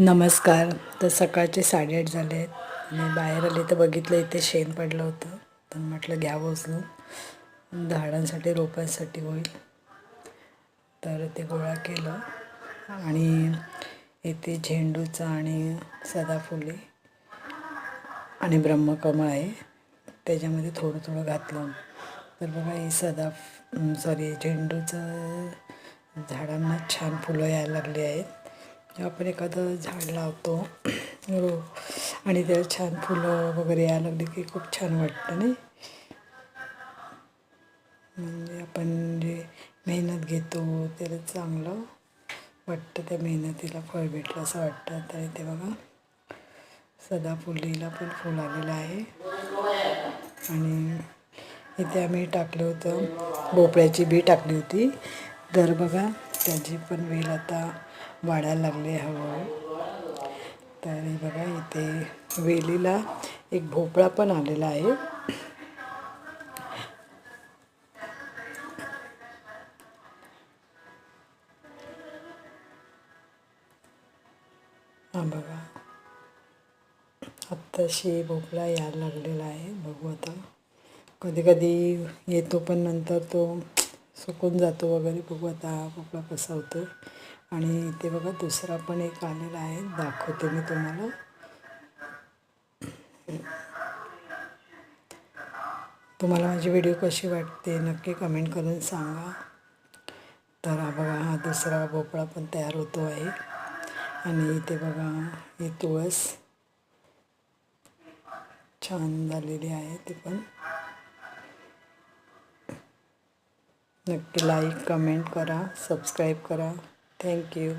नमस्कार. तर सकाळचे साडेआठ झाले आहेत. आणि बाहेर आले तर बघितलं इथे शेण पडलं होतं. तर म्हटलं घ्यावं उचलून झाडांसाठी रोपांसाठी होईल. तर ते गोळा केलं. आणि इथे झेंडूचं आणि सदाफुले आणि ब्रह्मकमळ आहे. त्याच्यामध्ये थोडं थोडं घातलं. तर बघा हे सदा सॉरी झेंडूचं झाडांना छान फुलं यायला लागली आहेत. जेव्हा आपण एखादं झाड लावतो. रो आणि त्याला छान फुलं वगैरे यायला लागली की खूप छान वाटतं नाही? म्हणजे आपण जे मेहनत घेतो त्याला चांगलं वाटतं त्या मेहनतीला फळ भेटलं असं वाटतं. तर इथे बघा सदाफुलीला पण फुल आलेलं आहे. आणि इथे आम्ही टाकलं होतं भोपळ्याची बी टाकली होती. तर बघा त्याची पण वेल आता वाढायला लागली हळूहळू. तर बघा इथे वेलीला एक भोपळा पण आलेला आहे. हा बघा. आत्ताशी भोपळा यायला लागलेला आहे. बघू आता. कधी कधी येतो पण नंतर तो सुकून जातो वगैरे बघू आता हा भोपळा कसा होतो आणि इथे बघा दुसरा पण एक आलेला आहे. दाखवते मी तुम्हाला. तुम्हाला माझी व्हिडिओ कशी वाटते नक्की कमेंट करून सांगा. तर हा बघा हा दुसरा भोपळा पण तयार होतो आहे. आणि इथे बघा हे तुळस छान झालेली आहे ती पण. नक्की लाईक कमेंट करा सबस्क्राईब करा. Thank you